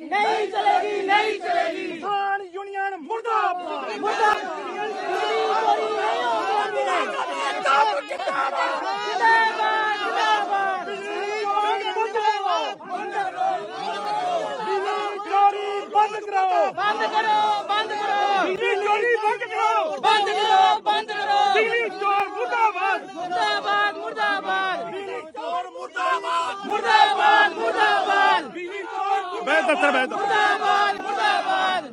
ਚਲੇਗੀ ਨਹੀਂ ਚਲੇਗੀ ਨਹੀਂ ਚਲੇਗੀ। ਕਿਸਾਨ ਯੂਨੀਅਨ ਮੁਰਦਾਬਾਦ। ਮੁਰਦਾਬਾਦ। ਨਹੀਂ ਹੋਣੀ ਨਹੀਂ ਹੋਣੀ ਚੋਰ ਮੈਂ ਮੁਰਦਾਬਾਦ ਮੁਰਦਾਬਾਦ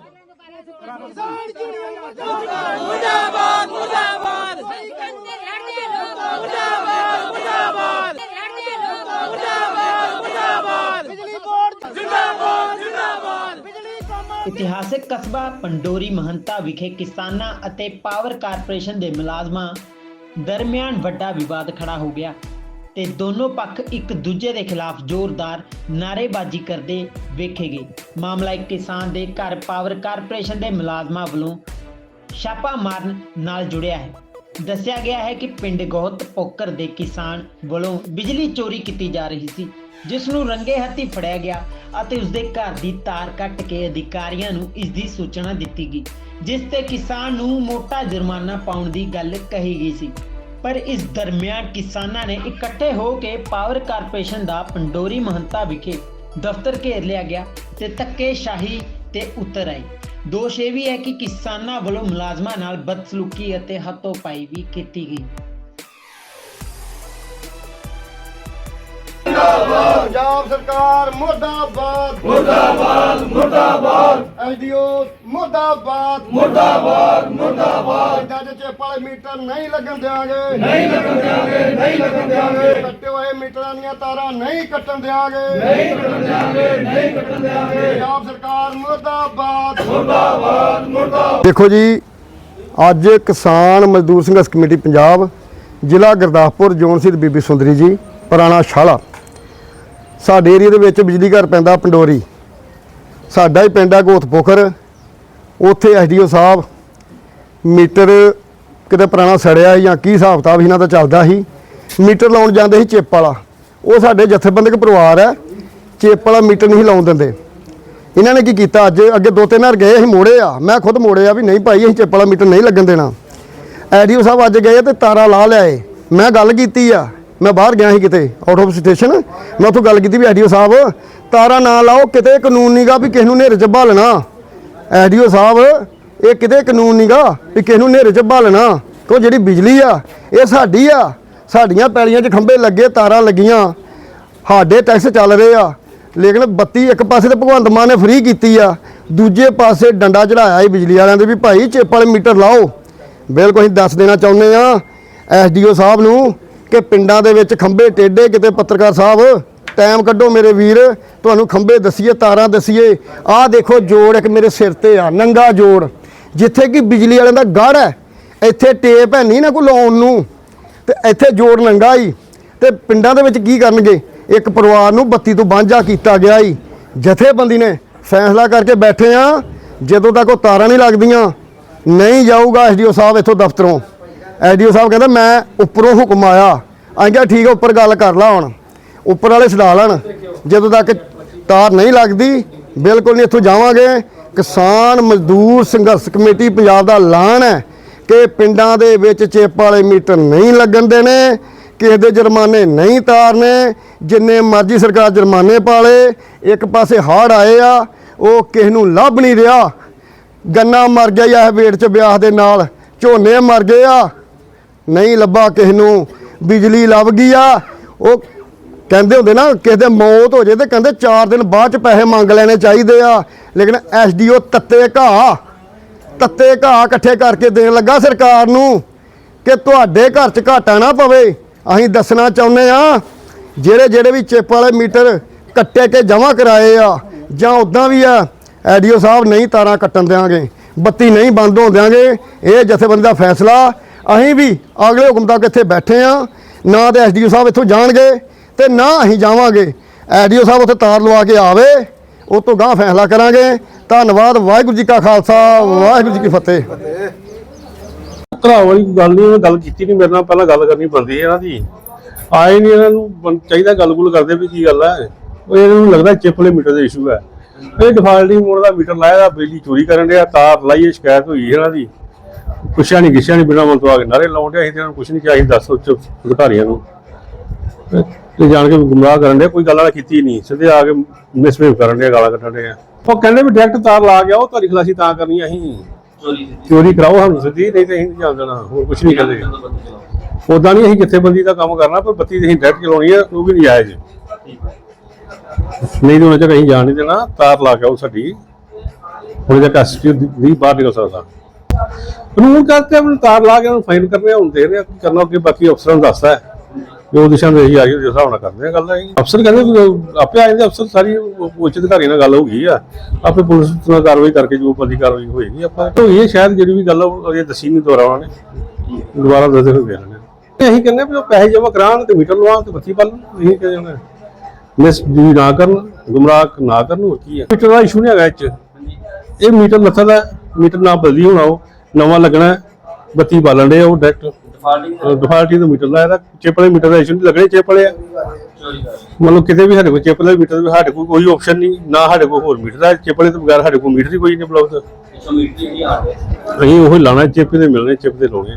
ਮੁਰਦਾਬਾਦ। ਮੁਰਦਾਬਾਦ ਮੁਰਦਾਬਾਦ। ਮੁਰਦਾਬਾਦ ਮੁਰਦਾਬਾਦ ਮੁਰਦਾਬਾਦ ਬਿਜਲੀ ਬੋਰਡ ਜਿੰਦਾਬਾਦ ਜਿੰਦਾਬਾਦ। ਇਤਿਹਾਸਿਕ ਕਸਬਾ ਪੰਡੋਰੀ ਮਹੰਤਾ ਵਿਖੇ ਕਿਸਾਨਾਂ ਅਤੇ ਪਾਵਰ ਕਾਰਪੋਰੇਸ਼ਨ ਦੇ ਮੁਲਾਜ਼ਮਾਂ ਦਰਮਿਆਨ ਵੱਡਾ ਵਿਵਾਦ ਖੜਾ ਹੋ ਗਿਆ। ਤੇ ਦੋਨੋਂ ਪੱਖ ਇੱਕ ਦੂਜੇ ਦੇ ਖਿਲਾਫ ਜ਼ੋਰਦਾਰ ਨਾਅਰੇਬਾਜ਼ੀ ਕਰਦੇ ਵੇਖੇ ਗਏ ਮਾਮਲਾ ਇੱਕ ਕਿਸਾਨ ਦੇ ਘਰ ਪਾਵਰ ਕਾਰਪੋਰੇਸ਼ਨ ਦੇ ਮੁਲਾਜ਼ਮਾਂ ਵੱਲੋਂ ਛਾਪਾ ਮਾਰਨ ਨਾਲ ਜੁੜਿਆ ਹੈ। ਦੱਸਿਆ ਗਿਆ ਹੈ ਕਿ ਪਿੰਡ ਗੋਹਤ ਪੋਕਰ ਦੇ ਕਿਸਾਨ ਵੱਲੋਂ ਬਿਜਲੀ ਚੋਰੀ ਕੀਤੀ ਜਾ ਰਹੀ ਸੀ, ਜਿਸ ਨੂੰ ਰੰਗੇ ਹੱਥੀ ਫੜਿਆ ਗਿਆ ਅਤੇ ਉਸ ਦੇ ਘਰ ਦੀ ਤਾਰ ਕੱਟ ਕੇ ਅਧਿਕਾਰੀਆਂ ਨੂੰ ਇਸ ਦੀ ਸੂਚਨਾ ਦਿੱਤੀ ਗਈ, ਜਿਸ ਤੇ ਕਿਸਾਨ ਨੂੰ ਮੋਟਾ ਜੁਰਮਾਨਾ ਪਾਉਣ ਦੀ ਗੱਲ ਕਹੀ ਗਈ ਸੀ। ਪਰ ਇਸ ਦਰਮਿਆਨ ਕਿਸਾਨਾਂ ਨੇ ਇਕੱਠੇ ਹੋ ਕੇ ਪਾਵਰ ਕਾਰਪੋਰੇਸ਼ਨ ਦਾ ਪੰਡੋਰੀ ਮਹੰਤਾ ਵਿਖੇ ਦਫ਼ਤਰ ਘੇਰ ਲਿਆ ਗਿਆ ਤੇ ਧੱਕੇਸ਼ਾਹੀ ਤੇ ਉਤਰ ਆਈ। ਦੋਸ਼ ਇਹ ਵੀ ਹੈ ਕਿ ਕਿਸਾਨਾਂ ਵੱਲੋਂ ਮੁਲਾਜ਼ਮਾਂ ਨਾਲ ਬਦਸਲੂਕੀ ਅਤੇ ਹੱਥੋਂ-ਪਾਈ ਵੀ ਕੀਤੀ ਗਈ। ਪੰਜਾਬ ਸਰਕਾਰ ਮੁਰਦਾਬਾਦ। ਮੁਰਦਾਬਾਦ ਮੁਰਦਾਬਾਦ। ਐਸਡੀਓ ਮੁਰਦਾਬਾਦ। ਮੁਰਦਾਬਾਦ ਮੁਰਦਾਬਾਦ। ਜੱਜ ਚੇਪ ਵਾਲੇ ਮੀਟਰ ਨਹੀਂ ਲੱਗਣ ਦਿਆਂਗੇ। ਨਹੀਂ ਲੱਗਣ ਦਿਆਂਗੇ ਨਹੀਂ ਲੱਗਣ ਦਿਆਂਗੇ। ਕੱਟੇ ਹੋਏ ਮੀਟਰਾਂ ਦੀਆਂ ਤਾਰਾਂ ਨਹੀਂ ਕੱਟਣ ਦਿਆਂਗੇ। ਨਹੀਂ ਕੱਟਣ ਦਿਆਂਗੇ ਨਹੀਂ ਕੱਟਣ ਦਿਆਂਗੇ। ਪੰਜਾਬ ਸਰਕਾਰ ਮੁਰਦਾਬਾਦ। ਮੁਰਦਾਬਾਦ ਦੇਖੋ ਜੀ ਅੱਜ ਕਿਸਾਨ ਮਜ਼ਦੂਰ ਸੰਘਰਸ਼ ਕਮੇਟੀ ਪੰਜਾਬ ਜ਼ਿਲ੍ਹਾ ਗੁਰਦਾਸਪੁਰ ਜੋਨ ਸਿੱਧ ਬੀਬੀ ਸੁੰਦਰੀ ਜੀ ਪੁਰਾਣਾ ਸ਼ਾਲਾ ਸਾਡੇ ਏਰੀਆ ਦੇ ਵਿੱਚ ਬਿਜਲੀ ਘਰ ਪੈਂਦਾ ਪੰਡੋਰੀ। ਸਾਡਾ ਹੀ ਪਿੰਡ ਆ ਗੋਤ ਪੋਖਰ ਉੱਥੇ ਐਸਡੀਓ ਸਾਹਿਬ ਮੀਟਰ ਕਿਤੇ ਪੁਰਾਣਾ ਸੜਿਆ ਜਾਂ ਕੀ ਹਿਸਾਬ ਕਿਤਾਬ ਇਹਨਾਂ ਦਾ ਚੱਲਦਾ ਸੀ। ਮੀਟਰ ਲਾਉਣ ਜਾਂਦੇ ਸੀ ਚੇਪ ਵਾਲਾ। ਉਹ ਸਾਡੇ ਜਥੇਬੰਦਕ ਪਰਿਵਾਰ ਹੈ, ਚੇਪ ਵਾਲਾ ਮੀਟਰ ਨਹੀਂ ਲਾਉਣ ਦਿੰਦੇ। ਇਹਨਾਂ ਨੇ ਕੀ ਕੀਤਾ, ਅੱਜ ਅੱਗੇ ਦੋ ਤਿੰਨ ਵਾਰ ਗਏ ਅਸੀਂ ਮੋੜੇ ਆ। ਮੈਂ ਖੁਦ ਮੋੜੇ ਆ ਵੀ ਨਹੀਂ ਭਾਈ, ਅਸੀਂ ਚੇਪ ਵਾਲਾ ਮੀਟਰ ਨਹੀਂ ਲੱਗਣ ਦੇਣਾ। ਐਡੀਓ ਸਾਹਿਬ ਅੱਜ ਗਏ ਤੇ ਤਾਰਾ ਲਾ ਲਿਆਏ। ਮੈਂ ਗੱਲ ਕੀਤੀ ਆ ਮੈਂ ਬਾਹਰ ਗਿਆ ਸੀ ਕਿਤੇ ਆਊਟ ਆਫ ਸਟੇਸ਼ਨ ਮੈਂ ਉੱਥੋਂ ਗੱਲ ਕੀਤੀ ਵੀ ਐਡੀਓ ਸਾਹਿਬ, ਤਾਰਾ ਨਾ ਲਾਓ, ਕਿਤੇ ਕਾਨੂੰਨ ਨਹੀਂਗਾ ਵੀ ਕਿਸ ਨੂੰ ਨੇਰੇ 'ਚ ਭਾਲਣਾ ਐਡੀਓ ਸਾਹਿਬ, ਇਹ ਕਿਤੇ ਕਾਨੂੰਨ ਨਹੀਂਗਾ ਵੀ ਕਿਸ ਨੂੰ ਨੇਰੇ 'ਚ ਭਾਲਣਾ ਕੋ ਜਿਹੜੀ ਬਿਜਲੀ ਆ, ਇਹ ਸਾਡੀ ਆ। ਸਾਡੀਆਂ ਪੈਲੀਆਂ 'ਚ ਖੰਭੇ ਲੱਗੇ, ਤਾਰਾਂ ਲੱਗੀਆਂ। ਸਾਡੇ ਟੈਕਸ ਚੱਲ ਰਹੇ ਆ। ਲੇਕਿਨ ਬੱਤੀ ਇੱਕ ਪਾਸੇ ਤੇ ਭਗਵੰਤ ਮਾਨ ਨੇ ਫ੍ਰੀ ਕੀਤੀ ਆ। ਦੂਜੇ ਪਾਸੇ ਡੰਡਾ ਚੜਾਇਆ ਹੀ ਬਿਜਲੀ ਵਾਲਿਆਂ ਦੇ ਵੀ ਭਾਈ ਚਿੱਪ ਵਾਲੇ ਮੀਟਰ ਲਾਓ। ਬਿਲਕੁਲ ਅਸੀਂ ਦੱਸ ਦੇਣਾ ਚਾਹੁੰਦੇ ਆ ਐਸਡੀਓ ਸਾਹਿਬ ਨੂੰ ਕਿ ਪਿੰਡਾਂ ਦੇ ਵਿੱਚ ਖੰਭੇ ਟੇਡੇ ਕਿਤੇ ਪੱਤਰਕਾਰ ਸਾਹਿਬ ਟਾਈਮ ਕੱਢੋ ਮੇਰੇ ਵੀਰ, ਤੁਹਾਨੂੰ ਖੰਭੇ ਦਸੀਏ, ਤਾਰਾਂ ਦਸੀਏ। ਆਹ ਦੇਖੋ ਜੋੜ ਇੱਕ ਮੇਰੇ ਸਿਰ ਤੇ ਆ, ਨੰਗਾ ਜੋੜ। ਜਿੱਥੇ ਕਿ ਬਿਜਲੀ ਵਾਲਿਆਂ ਦਾ ਗੜ ਹੈ, ਇੱਥੇ ਟੇਪ ਹੈ, ਨਹੀਂ ਨਾ ਕੋਈ ਲਾਉਣ ਨੂੰ। ਤੇ ਇੱਥੇ ਜੋੜ ਨੰਗਾ ਹੀ ਤੇ ਪਿੰਡਾਂ ਦੇ ਵਿੱਚ ਕੀ ਕਰਨਗੇ? ਇੱਕ ਪਰਿਵਾਰ ਨੂੰ ਬੱਤੀ ਤੋਂ ਵਾਂਝਾ ਕੀਤਾ ਗਿਆ ਹੀ ਜਥੇਬੰਦੀ ਨੇ ਫੈਸਲਾ ਕਰਕੇ ਬੈਠੇ ਆ, ਜਦੋਂ ਤੱਕ ਉਹ ਤਾਰਾਂ ਨਹੀਂ ਲੱਗਦੀਆਂ, ਨਹੀਂ ਜਾਊਗਾ ਐਸਡੀਓ ਸਾਹਿਬ ਇੱਥੋਂ ਦਫ਼ਤਰੋਂ। ਐਸਡੀਓ ਸਾਹਿਬ ਕਹਿੰਦਾ, ਮੈਂ ਉੱਪਰੋਂ ਹੁਕਮ ਆਇਆ। ਆਂ ਕਿਹਾ, ਠੀਕ ਹੈ ਉੱਪਰ ਗੱਲ ਕਰ ਲਾ ਹੁਣ। ਉੱਪਰ ਵਾਲੇ ਛਡਾ ਲੈਣ। ਜਦੋਂ ਤੱਕ ਤਾਰ ਨਹੀਂ ਲੱਗਦੀ, ਬਿਲਕੁਲ ਨਹੀਂ ਇੱਥੋਂ ਜਾਵਾਂਗੇ। ਕਿਸਾਨ ਮਜ਼ਦੂਰ ਸੰਘਰਸ਼ ਕਮੇਟੀ ਪੰਜਾਬ ਦਾ ਐਲਾਨ ਹੈ ਕਿ ਪਿੰਡਾਂ ਦੇ ਵਿੱਚ ਚੇਪ ਵਾਲੇ ਮੀਟਰ ਨਹੀਂ ਲੱਗਣ ਦੇਣੇ ਕਿਸੇ ਦੇ ਜੁਰਮਾਨੇ ਨਹੀਂ ਤਾਰਨੇ। ਜਿੰਨੇ ਮਰਜ਼ੀ ਸਰਕਾਰ ਜੁਰਮਾਨੇ ਪਾਲੇ ਇੱਕ ਪਾਸੇ ਹੜ੍ਹ ਆਏ ਆ, ਉਹ ਕਿਸ ਨੂੰ ਲੱਭ ਨਹੀਂ ਰਿਹਾ। ਗੰਨਾ ਮਰ ਗਿਆ ਇਹ ਵੇਟ ਚ ਵਿਆਹ ਦੇ ਨਾਲ, ਝੋਨੇ ਮਰ ਗਏ ਆ ਨਹੀਂ ਲੱਭਾ ਕਿਸ ਨੂੰ, ਬਿਜਲੀ ਲੱਭ ਗਈ ਆ। ਉਹ ਕਹਿੰਦੇ ਹੁੰਦੇ ਨਾ, ਕਿਸੇ ਦੇ ਮੌਤ ਹੋ ਜੇ ਤੇ ਕਹਿੰਦੇ 4 ਦਿਨ ਬਾਅਦ ਚ ਪੈਸੇ ਮੰਗ ਲੈਣੇ ਚਾਹੀਦੇ ਆ। ਲੇਕਿਨ ਐਸਡੀਓ ਤੱਤੇ ਘਾਹ ਤੱਤੇ ਘਾਹ ਇਕੱਠੇ ਕਰਕੇ ਦੇਣ ਲੱਗਾ ਸਰਕਾਰ ਨੂੰ ਕਿ ਤੁਹਾਡੇ ਘਰ 'ਚ ਘਾਟਾ ਨਾ ਪਵੇ। ਅਸੀਂ ਦੱਸਣਾ ਚਾਹੁੰਦੇ ਆ, ਜਿਹੜੇ ਜਿਹੜੇ ਵੀ ਚਿੱਪ ਵਾਲੇ ਮੀਟਰ ਕੱਟੇ ਕੇ ਜਮ੍ਹਾਂ ਕਰਾਏ ਆ, ਜਾਂ ਉਦਾਂ ਵੀ ਆ ਐਡੀਓ ਸਾਹਿਬ ਨਹੀਂ ਤਾਰਾਂ ਕੱਟਣ ਦਿਆਂਗੇ, ਬੱਤੀ ਨਹੀਂ ਬੰਦ ਹੋਣ ਦਿਆਂਗੇ। ਇਹ ਜਥੇਬੰਦੀ ਦਾ ਫੈਸਲਾ ਅਸੀਂ ਵੀ ਅਗਲੇ ਹੁਕਮ ਤੱਕ ਇੱਥੇ ਬੈਠੇ ਆ ਨਾ ਤੇ ਐਸਡੀਓ ਸਾਹਿਬ ਇੱਥੋਂ ਜਾਣਗੇ ਤੇ ਨਾ ਅਸੀਂ ਜਾਵਾਂਗੇ। ਐਡੀਓ ਸਾਹਿਬ ਉੱਥੇ ਤਾਰ ਲਵਾ ਕੇ ਆਵੇ, ਉਹ ਤੋਂ ਗਾਂ ਫੈਸਲਾ ਕਰਾਂਗੇ। ਧੰਨਵਾਦ, ਵਾਹਿਗੁਰੂ ਜੀ ਕਾ ਖਾਲਸਾ, ਵਾਹਿਗੁਰੂ ਜੀ ਕੀ ਫਤਿਹ। ਘਰਾ ਵਾਲੀ ਗੱਲ ਨਹੀਂ ਗੱਲ ਕੀਤੀ ਨਹੀਂ, ਮੇਰੇ ਨਾਲ ਪਹਿਲਾਂ ਗੱਲ ਕਰਨੀ ਬੰਦੀ ਇਹਨਾਂ ਦੀ ਆਏ ਨਹੀਂ ਇਹਨਾਂ ਨੂੰ ਚਾਹੀਦਾ ਗੱਲ ਗੁੱਲ ਕਰਦੇ ਵੀ ਕੀ ਗੱਲ ਹੈ। ਉਹ ਇਹਨਾਂ ਨੂੰ ਲੱਗਦਾ ਚਿੱਪ ਵਾਲੇ ਮੀਟਰ ਦਾ ਇਸ਼ੂ ਹੈ। ਇਹ ਡਿਫਾਲਟਿੰਗ ਮੋੜ ਦਾ ਮੀਟਰ ਲਾਇਆ ਦਾ ਬਿਜਲੀ ਚੋਰੀ ਕਰਨ ਡਿਆ, ਤਾਰ ਲਾਈਏ ਸ਼ਿਕਾਇਤ ਹੋਈ ਇਹਨਾਂ ਦੀ ਪੁੱਛਿਆ ਨਹੀਂ ਗਿੱਛਿਆ ਨਹੀਂ ਬਿਨਾਂ ਆ ਕੇ ਨਾਰੇ ਡਿਆ ਅਸੀਂ ਤੇ ਇਹਨਾਂ ਨੂੰ ਕੁਛ ਨਹੀਂ ਕਿਹਾ ਅਸੀਂ ਦੱਸ ਉੱਚ ਅਧਿਕਾਰੀਆਂ ਨੂੰ। ਤੇ ਜਾਣ ਕੇ ਗੁੰਮਰਾਹ ਕਰਨ ਡਿਆ ਕੋਈ ਗੱਲਾਂ ਕੀਤੀ ਨਹੀਂ ਸਿੱਧੇ ਆ ਕੇ ਮਿਸਬਿਹੇਵ ਕਰਨ ਡਿਆ ਗਾਲਾਂ ਕੱਢਣ ਡਿਆ। ਉਹ ਕਹਿੰਦੇ ਵੀ ਡਾਇਰੈਕਟ ਤਾਰ ਲਾ ਗਿਆ ਉਹ ਤੁਹਾਡੀ ਖਲਾਸੀ ਤਾਂ ਕਰਨੀ ਅਸੀਂ। ਚੋਰੀ ਕਰਾਓ ਸਾਨੂੰ ਸਿੱਧੀ ਨਹੀਂ ਤੇ ਅਸੀਂ ਨਹੀਂ ਜਾਣ ਦੇਣਾ ਹੋਰ ਕੁਛ ਨਹੀਂ ਕਹਿੰਦੇ ਉਦਾਂ ਨਹੀਂ ਅਸੀਂ ਜਥੇਬੰਦੀ ਦਾ ਕੰਮ ਕਰਨਾ ਪਰ ਬੱਤੀ ਅਸੀਂ ਡਾਇਰੈਕਟ ਚਲਾਉਣੀ ਹੈ ਉਹ ਵੀ ਨਹੀਂ ਜਾਇਜ਼ ਨਹੀਂ ਤਾਂ ਉਹਨਾਂ ਚ ਅਸੀਂ ਜਾਣ ਨਹੀਂ ਦੇਣਾ ਤਾਰ ਲਾ ਕੇ ਆਓ ਸਾਡੀ। ਹੁਣ ਜੇ ਕਸਟਡੀ ਦੀ ਬਾਹਰ ਨਿਕਲ ਸਕਦਾ। ਕਾਨੂੰਨ ਕਰਕੇ ਆਪਣੀ ਤਾਰ ਲਾ ਕੇ ਉਹਨੂੰ ਫਾਈਨ ਕਰਨੇ ਹੁਣ ਦੇਖ ਰਹੇ ਆ ਕੀ ਕਰਨਾ ਅੱਗੇ ਬਾਕੀ ਅਫਸਰਾਂ ਨੂੰ ਦੱਸਦਾ ਹੈ। ਵੀ ਉਹ ਦਿਸ਼ਾ ਦੇ ਆਈ ਉਹਦੇ ਹਿਸਾਬ ਨਾਲ ਕਰਦੇ ਆ ਗੱਲ ਹੈ ਅਫਸਰ ਕਹਿੰਦੇ ਵੀ ਆਪੇ ਆ ਜਾਂਦੇ ਅਫਸਰ ਸਾਰੀ ਉੱਚ ਅਧਿਕਾਰੀ ਨਾਲ ਗੱਲ ਹੋ ਗਈ ਆ। ਆਪੇ ਪੁਲਿਸ ਨਾਲ ਕਾਰਵਾਈ ਕਰਕੇ ਜੋ ਬੰਦੀ ਕਾਰਵਾਈ ਹੋਏਗੀ ਆਪਾਂ। ਤੋਂ ਇਹ ਸ਼ਾਇਦ ਜਿਹੜੀ ਵੀ ਗੱਲ ਉਹ ਅਜੇ ਦੱਸੀ ਨਹੀਂ ਦੁਬਾਰਾ ਉਹਨਾਂ। ਨੇ ਦੁਬਾਰਾ ਦੱਸਦੇ ਹੋਏ ਬਿਆਨ ਨੇ ਅਸੀਂ ਕਹਿੰਦੇ ਵੀ ਉਹ ਪੈਸੇ ਜਮ੍ਹਾਂ ਕਰਾਉਣ ਤੇ ਮੀਟਰ ਲਵਾਉਣ ਤੇ ਬੱਤੀ ਪਾ ਲੈਣ ਇਹ ਕਹਿੰਦੇ ਮਿਸ ਜੀ ਨਾ ਕਰਨ, ਗੁੰਮਰਾਹ ਨਾ ਕਰਨ, ਹੋਰ ਕੀ ਹੈ ਮੀਟਰ ਦਾ ਇਸ਼ੂ ਨਹੀਂ ਹੈਗਾ ਇਹ ਇਹ ਮੀਟਰ ਲੱਥਾ ਦਾ ਮੀਟਰ ਨਾ ਬਦਲੀ ਹੋਣਾ ਉਹ ਨਵਾਂ ਲੱਗਣਾ। ਬੱਤੀ ਬਾਲਣ ਦੇ ਉਹ ਡਾਇਰੈਕਟ ਡਿਫਾਲਟੀ ਦਾ। ਮੀਟਰ ਲਾਇਆ ਦਾ ਚਿਪ ਵਾਲੇ ਮੀਟਰ ਦਾ ਇਸ਼ੂ ਨਹੀਂ ਲੱਗਣੇ ਚਿਪ ਵਾਲੇ ਆ। ਮਤਲਬ ਕਿਤੇ ਵੀ ਸਾਡੇ ਕੋਲ ਚਿਪ ਵਾਲੇ ਮੀਟਰ ਸਾਡੇ ਕੋਲ ਕੋਈ ਆਪਸ਼ਨ ਨਹੀਂ ਨਾ ਸਾਡੇ ਕੋਲ ਹੋਰ ਮੀਟਰ ਦਾ ਚਿਪ ਵਾਲੇ ਤੋਂ ਬਗੈਰ ਸਾਡੇ ਕੋਲ ਮੀਟਰ ਹੀ ਕੋਈ ਨਹੀਂ ਉਪਲਬਧ ਅਸੀਂ ਉਹ ਲਾਣਾ ਚਿਪ ਦੇ ਮਿਲਣੇ ਚਿਪ ਦੇ ਲਾਉਣੇ।